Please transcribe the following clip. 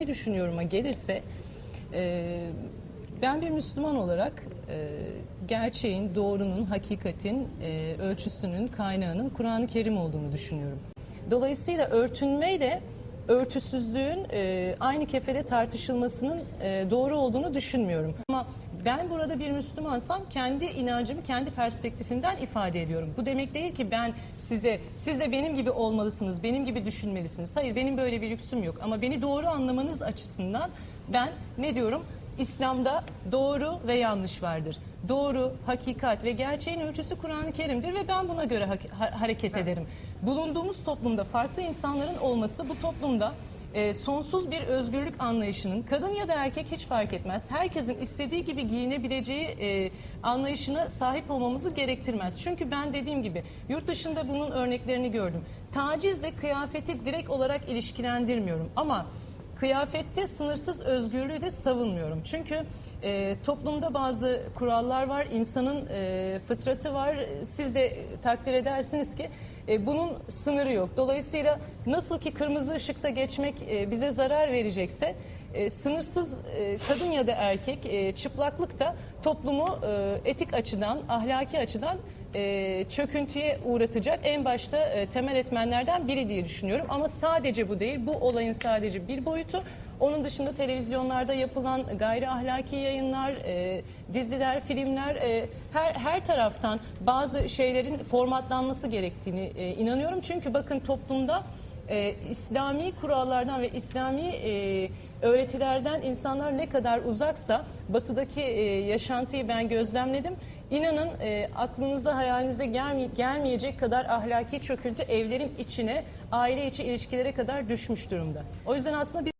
ahlaki düşünüyorum'a gelirse e, ben bir Müslüman olarak e, gerçeğin, doğrunun, hakikatin e, ölçüsünün, kaynağının Kur'an-ı Kerim olduğunu düşünüyorum. Dolayısıyla örtünmeyle örtüsüzlüğün e, aynı kefede tartışılmasının e, doğru olduğunu düşünmüyorum. Ama ben burada bir Müslümansam kendi inancımı kendi perspektifimden ifade ediyorum. Bu demek değil ki ben size siz de benim gibi olmalısınız, benim gibi düşünmelisiniz. Hayır benim böyle bir lüksüm yok ama beni doğru anlamanız açısından ben ne diyorum? İslam'da doğru ve yanlış vardır. Doğru, hakikat ve gerçeğin ölçüsü Kur'an-ı Kerim'dir ve ben buna göre ha- ha- hareket ederim. Bulunduğumuz toplumda farklı insanların olması bu toplumda e, sonsuz bir özgürlük anlayışının kadın ya da erkek hiç fark etmez. Herkesin istediği gibi giyinebileceği e, anlayışına sahip olmamızı gerektirmez. Çünkü ben dediğim gibi yurt dışında bunun örneklerini gördüm. Tacizle kıyafeti direkt olarak ilişkilendirmiyorum ama Kıyafette sınırsız özgürlüğü de savunmuyorum. Çünkü e, toplumda bazı kurallar var, insanın e, fıtratı var. Siz de takdir edersiniz ki e, bunun sınırı yok. Dolayısıyla nasıl ki kırmızı ışıkta geçmek e, bize zarar verecekse e, sınırsız e, kadın ya da erkek e, çıplaklık da toplumu e, etik açıdan, ahlaki açıdan e, çöküntüye uğratacak en başta e, temel etmenlerden biri diye düşünüyorum. Ama sadece bu değil, bu olayın sadece bir boyutu. Onun dışında televizyonlarda yapılan gayri ahlaki yayınlar, e, diziler, filmler e, her her taraftan bazı şeylerin formatlanması gerektiğini e, inanıyorum. Çünkü bakın toplumda e, İslami kurallardan ve İslami e, öğretilerden insanlar ne kadar uzaksa batıdaki e, yaşantıyı ben gözlemledim. İnanın e, aklınıza hayalinize gelmey- gelmeyecek kadar ahlaki çöküntü evlerin içine aile içi ilişkilere kadar düşmüş durumda. O yüzden aslında biz